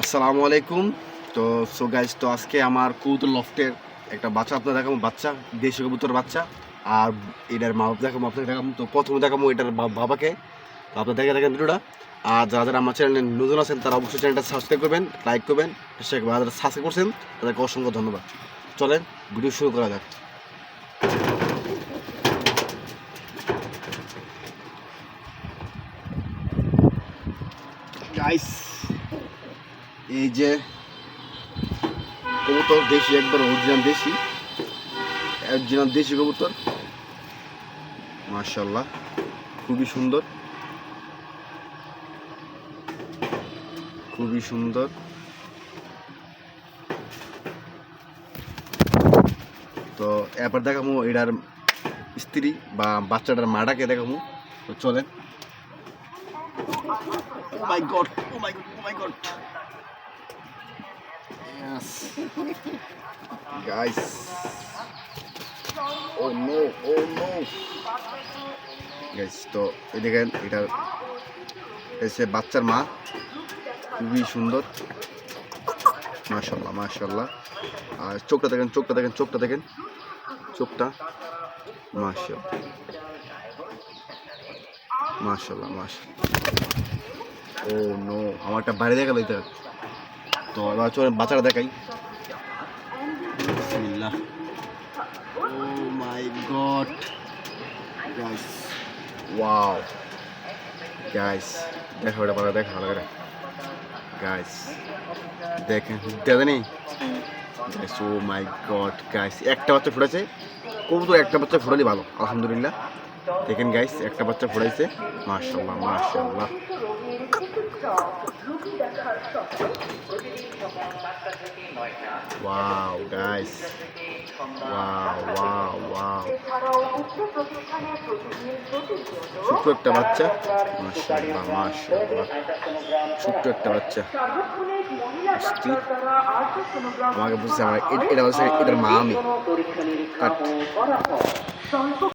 আসসালামু আলাইকুম। তো সো গাইজ তো আজকে আমার কবুতর লফটের একটা বাচ্চা আপনার দেখাবো, বাচ্চা, দেশি কবুতর বাচ্চা। আর এটার মা বাবা দেখাবো আপনাকে দেখাবো। তো প্রথমে দেখাবো এটার বাবাকে। তো আপনার দেখে দেখেন ভিডিওটা। আর যারা যারা আমার চ্যানেলে নতুন আছেন, তারা অবশ্যই চ্যানেলটা সাবস্ক্রাইব করবেন লাইক করবেন আর যারা সাবস্ক্রাইব করছেন, তাদেরকে অসংখ্য ধন্যবাদ। চলেন, ভিডিও শুরু করা যাক। গাইস এই যে কবুতর দেশি একবার অরিজিনাল দেশি অরিজিনাল দেশি কবুতর। মাশাল্লাহ খুবই সুন্দর। খুবই সুন্দর। তো এরপর দেখাবো এটার স্ত্রী বা বাচ্চাটার মাটাকে দেখাবো। তো চলেন। Oh my god, oh my god, oh my god. Yes. Guys. Oh no, oh no. Guys, তো এই দেখেন এটার এসে বাচ্চার মা। খুবই সুন্দর। মাশাল্লাহ মাশাল্লাহ আর চোখটা দেখেন চোখটা দেখেন চোখটা দেখেন। চোখটা। মাশাল্লাহ মাশাল্লাহ মাশাল্লাহ ও নো আমারটা বাইরে দেখা এটা তো এবার চলেন বাচ্চাটা দেখাই। বিসমিল্লাহ। ও my god guys wow guys guys দেখেন guys oh my god guys একটা বাচ্চা ফুটেছে কবুতর একটা বাচ্চা ফুটালি ভালো, আলহামদুলিল্লাহ। দেখেন গাইস একটা বাচ্চা ফুটাইছে। মাশাল্লাহ মাশাল্লাহ wow guys wow wow wow ছোট্ট একটা বাচ্চা। মাশাআল্লাহ মাশাআল্লাহ। ছোট্ট একটা বাচ্চা। আমাকে বুঝছে আমার এটা হচ্ছে এটার মা আমি।